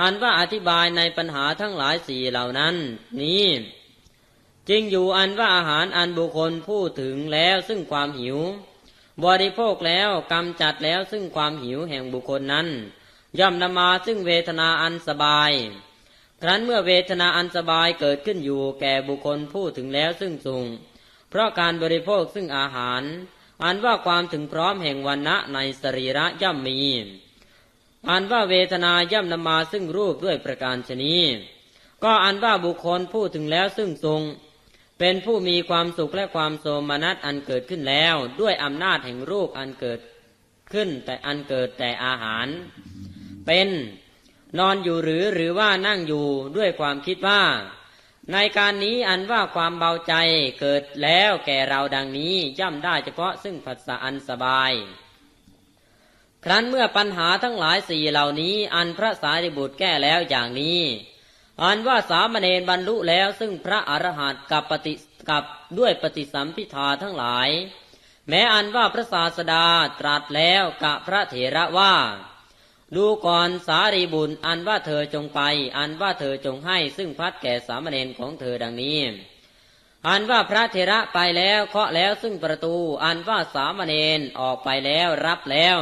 อันว่าอธิบายในปัญหาทั้งหลายสี่เหล่านั้น นี้จริงอยู่อันว่าอาหารอันบุคคลพูดถึงแล้วซึ่งความหิว บริโภคแล้วกำจัดแล้วซึ่งความหิวแห่งบุคคลนั้น ย่อมนำมาซึ่งเวทนาอันสบาย ครั้นเมื่อเวทนาอันสบายเกิดขึ้นอยู่แก่บุคคลพูดถึงแล้วซึ่งสุงเพราะการบริโภคซึ่งอาหาร อันว่าความถึงพร้อมแห่งวันณะในสรีระย่อมมี อันว่าเวทนาย่อมนำมาซึ่งรูปด้วยประการชนีก็อันว่าบุคคลพูดถึงแล้วซึ่งทรง เป็นผู้มีความสุขและความโสมนัสอันเกิดขึ้นแล้ว ด้วยอำนาจแห่งรูปอันเกิดขึ้นแต่อันเกิดแต่อาหาร เป็นนอนอยู่หรือหรือว่านั่งอยู่ด้วยความคิดว่า ในการนี้อันว่าความเบาใจเกิดแล้วแก่เราดังนี้ย่อมได้เฉพาะซึ่งผัสสะอันสบาย ครั้นเมื่อปัญหาทั้งหลายสี่เหล่านี้ อันพระสารีบุตรแก้แล้วอย่างนี้ อันว่าสามเณรบรรลุแล้วซึ่งพระอรหันต์กับปฏิกับด้วยปฏิสัมพิทาทั้งหลาย แม้อันว่าพระศาสดาตรัสแล้วกับพระเถระว่า ดูก่อนสารีบุตรอันว่าเธอจงไป อันว่าเธอจงให้ซึ่งพัดแก่สามเณรของเธอดังนี้อันว่าพระเถระไปแล้วเคาะแล้วซึ่งประตู อันว่าสามเณรออกไปแล้วรับแล้ว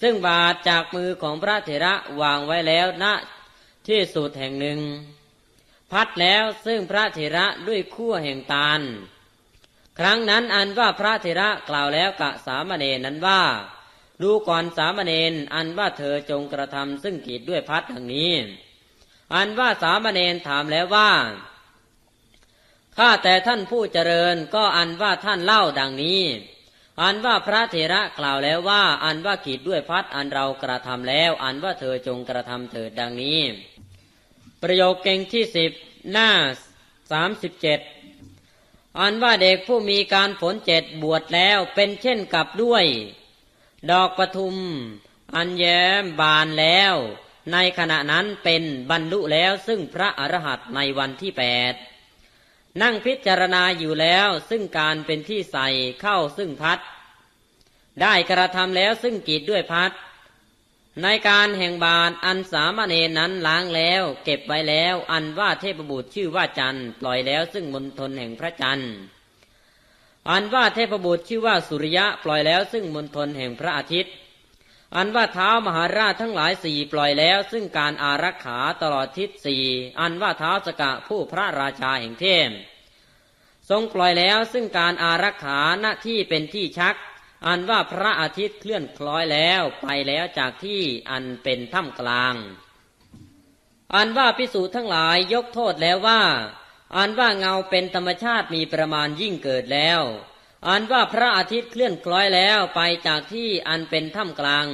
ซึ่งบาทจากมือของพระเถระวางไว้แล้วณที่สุดแห่งหนึ่ง พัดแล้วซึ่งพระเถระด้วยขั้วแห่งตาล ครั้งนั้นอันว่าพระเถระกล่าวแล้วกะสามเณรนั้นว่า ดูก่อนสามเณรอันว่าเธอจงกระทำซึ่งกีดด้วยพัดดังนี้ อันว่าสามเณรถามแล้วว่าข้าแต่ท่านผู้เจริญก็อันว่าท่านเล่าดังนี้ อันว่าพระเถระกล่าวแล้วว่า อันว่าขีดด้วยพัดอันเรากระทำแล้ว อันว่าเธอจงกระทำเถิดดังนี้ ประโยคเก่งที่สิบหน้าสามสิบเจ็ดอันว่าเด็กผู้มีการฝนเจ็ดบวชแล้วเป็นเช่นกับด้วย ดอกปทุม อันแย้มบานแล้ว ในขณะนั้นเป็นบรรลุแล้วซึ่งพระอรหันต์ในวันที่แปด นั่งพิจารณาอยู่แล้วซึ่งการเป็นที่ใส่เข้าซึ่งพัด ได้กระทำแล้วซึ่งกีดด้วยพัด ในการแห่งบาทอันสามเณรนั้นล้างแล้วเก็บไว้แล้ว อันว่าเทพบุตรชื่อว่าจันทร์ปล่อยแล้วซึ่งมณฑลแห่งพระจันทร์อันว่าเทพบุตรชื่อว่าสุริยะปล่อยแล้วซึ่งมณฑลแห่งพระอาทิตย์ อันว่าเท้ามหาราชทั้งหลายสี่ปล่อยแล้ว ซึ่งการอารักขาตลอดทิศสี่อันว่าเท้าสกะผู้พระราชาแห่งเทพทรงปล่อยแล้วซึ่งการอารักขาหน้าที่เป็นที่ชัก อันว่าพระอาทิตย์เคลื่อนคล้อยแล้วไปแล้วจากที่อันเป็นถ้ำกลาง อันว่าพิสูจน์ทั้งหลายยกโทษแล้วว่า อันว่าเงาเป็นธรรมชาติมีประมาณยิ่งเกิดแล้ว อันว่าพระอาทิตย์เคลื่อนคล้อยแล้วไปจากที่อันเป็นถ้ำกลาง